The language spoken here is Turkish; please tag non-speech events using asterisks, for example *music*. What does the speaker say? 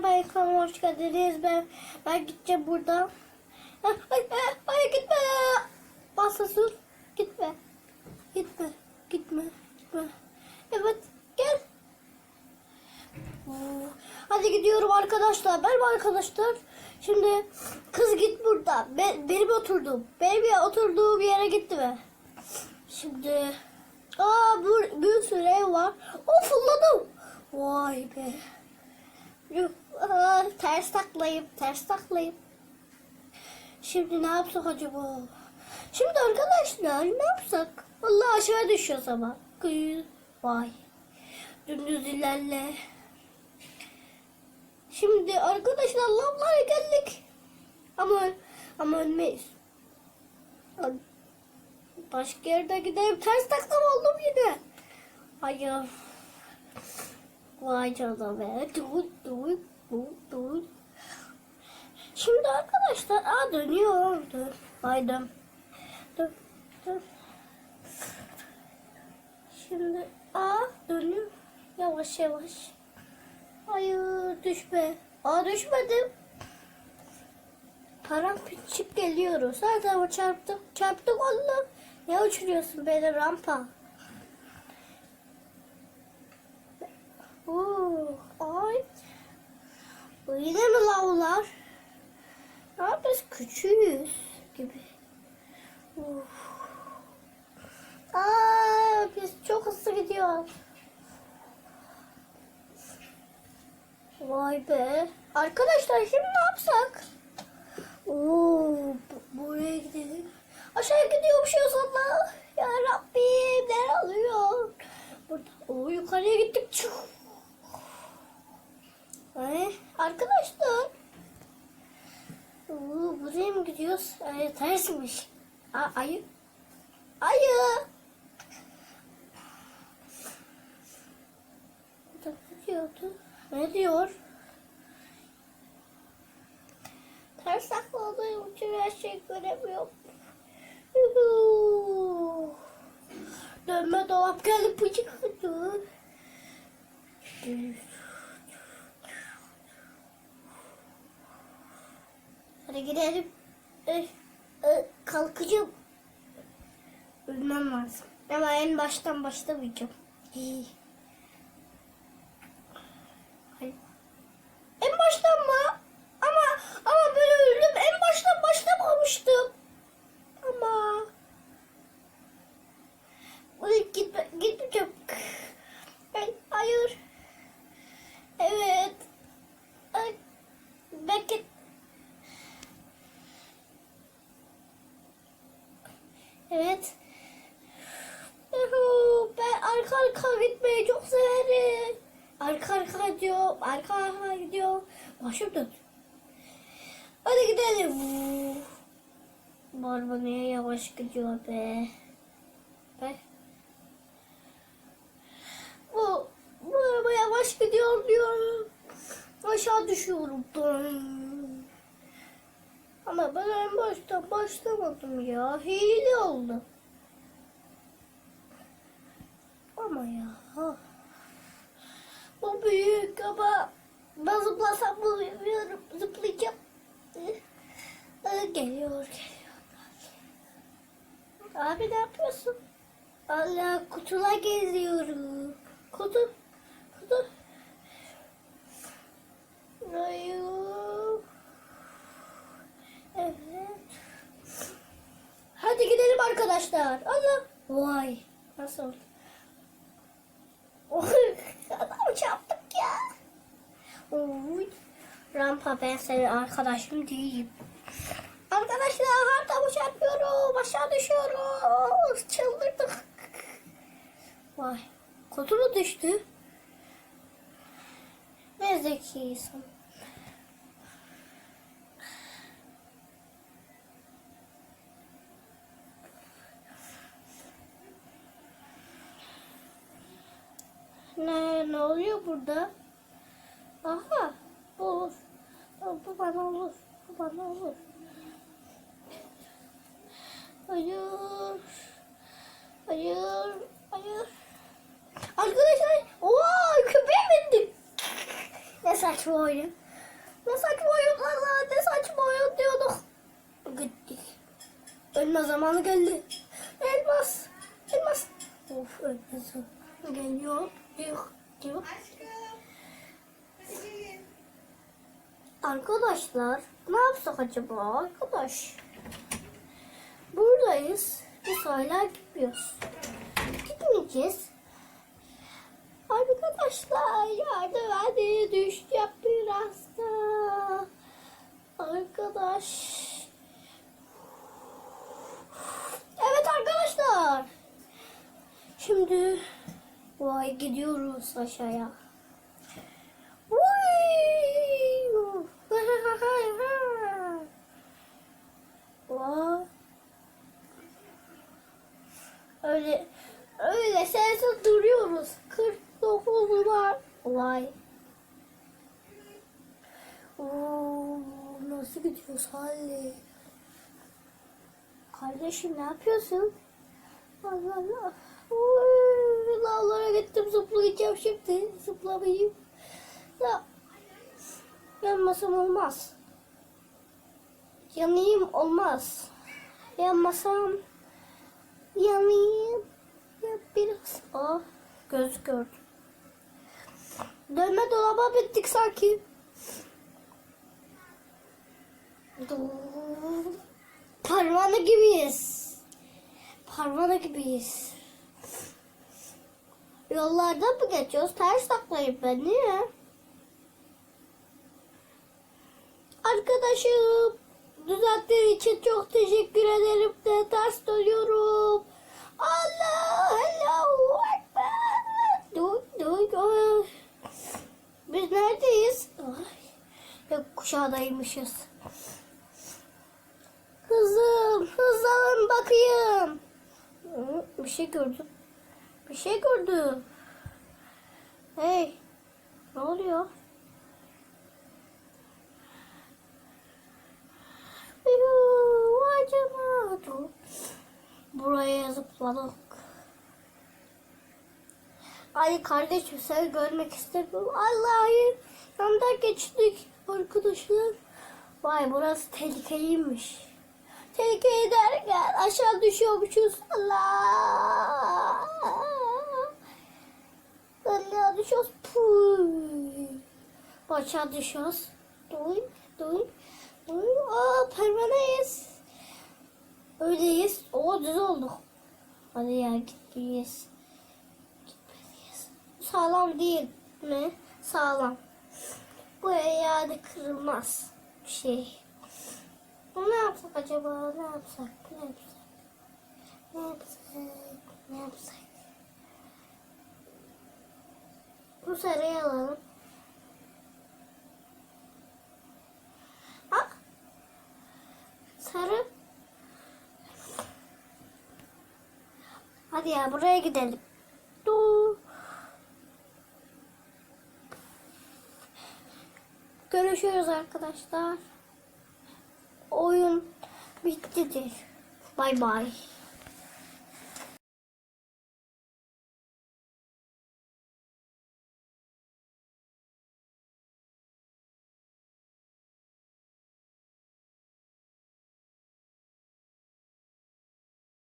merhaba kanalıma hoş geldiniz. Ben ben gideceğim buradan. Ay, ay, ay, gitme. Basa sus. Gitme. Gitme. Gitme. Gitme. Evet gel. Hadi gidiyorum arkadaşlar. Merhaba arkadaşlar. Şimdi kız git burada. Ben, benim oturdum. Benim oturduğum yere gitti mi? Şimdi aa bu bir sürü ev var. O fırladım. Vay be. Yuh, aa, ters taklayayım, ters taklayayım. Şimdi ne yapsak acaba? Şimdi arkadaşlar ne yapsak? Vallahi aşağı düşüyoruz ama. Kıyı. Vay. Dümdüz ilerle. Şimdi arkadaşlar lavlara geldik. Ama ama ölmeyiz. Başka yerde gidelim. Ters taklam oldum yine. Hayır. Vay canına be. Dur dur dur. Şimdi arkadaşlar aa dönüyor. Dur. Ay dön. Dur. Şimdi aa dönüyor. Yavaş yavaş. Hayır düşme. Aa düşmedim. Param piçip geliyoruz. Tarafa çarptık. Çarptık Allah. Ne uçuruyorsun beni rampa? Oo, ay. Bu yine mi lavlar? Ya biz küçüğüz gibi. Uf. Aa, biz çok hızlı gidiyoruz. Vay be. Arkadaşlar şimdi ne yapsak? Oo, bu- buraya gidelim. Aşağı gidiyormuşuz Allah. Ya Rabbim ne alıyor? Burada. Oo, yukarıya gittik. Çuh. Ay, arkadaşlar. Oo, buraya mı gidiyoruz? Ay, tersmiş. Aa, ayı. Ayı. Burada ne diyordu? Ne diyor? Ters takla olduğum için her şeyi göremiyorum. Dönme dolap geldi pıcık Hadi gidelim. Eh, eh, kalkacağım. Ölmem lazım. Ama en baştan başlamayacağım. Hii. Hayır. En baştan mı? Ama ama ben öldüm. En baştan başlamamıştım. Ama Buraya gitme, gitmeyeceğim. Ay, hayır. Evet. Ay, Bekle. Evet. Yuhu, Ben arka arka gitmeyi çok severim. Arka arka gidiyor, arka arka gidiyor. Başım döndü. Hadi gidelim. Bu niye yavaş gidiyor be? Be. Bu, bu araba yavaş gidiyor diyorum. Aşağı düşüyorum. Ama ben en baştan başlamadım ya. Hile oldu. Ama ya. Bu büyük ama ben zıplasam bilmiyorum. Zıplayacağım. Ee, Geliyor, geliyor. Abi ne yapıyorsun? Allah kutula geziyorum. Kutu, kutu. Hayır. Evet. Hadi gidelim arkadaşlar. Allah. Vay. Nasıl oldu? Adam çarptık ya. Oy. Rampa ben senin arkadaşım değilim. Arkadaşlar hartamı çarpıyorum. Aşağı düşüyoruz. Çıldırdık. Vay. Kutu mu düştü? Ne zekisin. Ne, ne oluyor burada? Aha, bu olur. Bu, bana olur. Bu bana olur. Hayır. Hayır. Hayır. Arkadaşlar, ooo köpeğe bindim. Ne saçma oyun. Ne saçma oyunlar lan ne saçma oyun diyorduk. Gittik. Ölme zamanı geldi. Elmas. Elmas. Of ölme geliyor. Diyor. Diyor. Arkadaşlar ne yapsak acaba arkadaş? Buradayız. Biz hala gitmiyoruz. Gitmeyeceğiz. Arkadaşlar yardım hadi düşeceğim biraz da. Arkadaş. Evet arkadaşlar. Şimdi vay gidiyoruz aşağıya. *laughs* Öyle öyle sensiz duruyoruz. 49 var. Vay. Oo, nasıl gidiyoruz Halil? Kardeşim ne yapıyorsun? Allah Allah. Oy, Lavlara gittim zıplayacağım şimdi. Zıplamayayım. Ya. Yanmasam olmaz. Yanayım olmaz. Yanmasam yanayım. Ya biraz. Aa, göz gördüm. Dönme dolaba bittik sanki. Parvana gibiyiz. Parvana gibiyiz. Yollardan mı geçiyoruz? Ters taklayayım ben niye? Arkadaşım düzelttiğin için çok teşekkür ederim de ters dönüyorum. Allah Allahu Ekber. Dur dur dur. Biz neredeyiz? Ay, yok kuşağıdaymışız. Kızım hızlanın bakayım. Bir şey gördüm. Bir şey gördüm. Hey ne oluyor? Buraya zıpladık. Ay kardeşim seni görmek istedim. Allah'ım yandan geçtik arkadaşlar. Vay burası tehlikeliymiş. Tehlikeli derken aşağı düşüyormuşuz. Allah. Allah düşüyoruz. Puy. Aşağı düşüyoruz. Duy, duy, duy. Aa pervaneyiz. Öyleyiz. Oo düz olduk. Hadi ya gitmeyiz. Gitmeliyiz. Sağlam değil mi? Sağlam. Bu yani kırılmaz bir şey. Ne yapsak acaba? Ne yapsak? Ne yapsak? Ne yapsak? Ne yapsak? Bu sarıyı alalım. Bak. Sarı. Hadi ya buraya gidelim. Dur. Görüşürüz arkadaşlar. Oyun bittidir. Bay bay.